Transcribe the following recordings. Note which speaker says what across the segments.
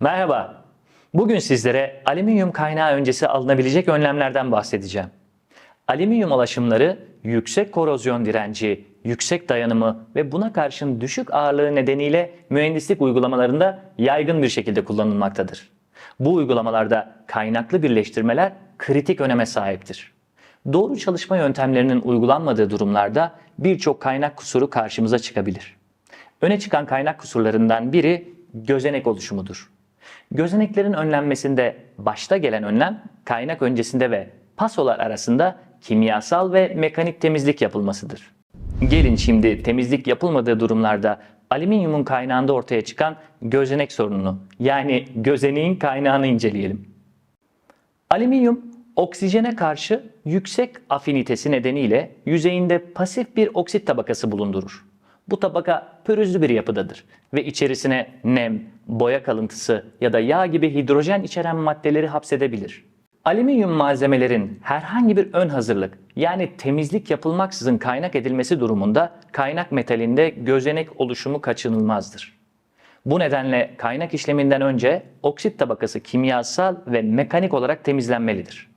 Speaker 1: Merhaba. Bugün sizlere alüminyum kaynağı öncesi alınabilecek önlemlerden bahsedeceğim. Alüminyum alaşımları yüksek korozyon direnci, yüksek dayanımı ve buna karşın düşük ağırlığı nedeniyle mühendislik uygulamalarında yaygın bir şekilde kullanılmaktadır. Bu uygulamalarda kaynaklı birleştirmeler kritik öneme sahiptir. Doğru çalışma yöntemlerinin uygulanmadığı durumlarda birçok kaynak kusuru karşımıza çıkabilir. Öne çıkan kaynak kusurlarından biri gözenek oluşumudur. Gözeneklerin önlenmesinde başta gelen önlem kaynak öncesinde ve pasolar arasında kimyasal ve mekanik temizlik yapılmasıdır. Gelin şimdi temizlik yapılmadığı durumlarda alüminyumun kaynağında ortaya çıkan gözenek sorununu yani gözeneğin kaynağını inceleyelim. Alüminyum oksijene karşı yüksek afinitesi nedeniyle yüzeyinde pasif bir oksit tabakası bulundurur. Bu tabaka pürüzlü bir yapıdadır ve içerisine nem, boya kalıntısı ya da yağ gibi hidrojen içeren maddeleri hapsedebilir. Alüminyum malzemelerin herhangi bir ön hazırlık yani temizlik yapılmaksızın kaynak edilmesi durumunda kaynak metalinde gözenek oluşumu kaçınılmazdır. Bu nedenle kaynak işleminden önce oksit tabakası kimyasal ve mekanik olarak temizlenmelidir.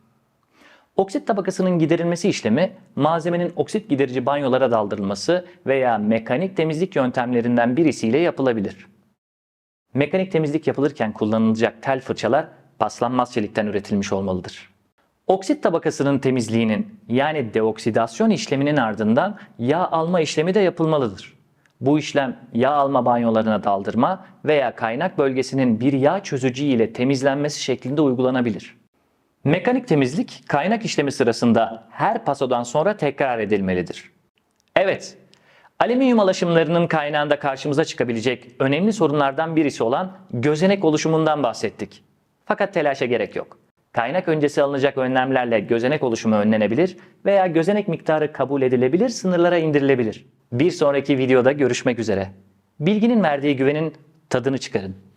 Speaker 1: Oksit tabakasının giderilmesi işlemi malzemenin oksit giderici banyolara daldırılması veya mekanik temizlik yöntemlerinden birisiyle yapılabilir. Mekanik temizlik yapılırken kullanılacak tel fırçalar paslanmaz çelikten üretilmiş olmalıdır. Oksit tabakasının temizliğinin yani deoksidasyon işleminin ardından yağ alma işlemi de yapılmalıdır. Bu işlem yağ alma banyolarına daldırma veya kaynak bölgesinin bir yağ çözücü ile temizlenmesi şeklinde uygulanabilir. Mekanik temizlik kaynak işlemi sırasında her pasodan sonra tekrar edilmelidir. Evet, alüminyum alaşımlarının kaynağında karşımıza çıkabilecek önemli sorunlardan birisi olan gözenek oluşumundan bahsettik. Fakat telaşa gerek yok. Kaynak öncesi alınacak önlemlerle gözenek oluşumu önlenebilir veya gözenek miktarı kabul edilebilir, sınırlara indirilebilir. Bir sonraki videoda görüşmek üzere. Bilginin verdiği güvenin tadını çıkarın.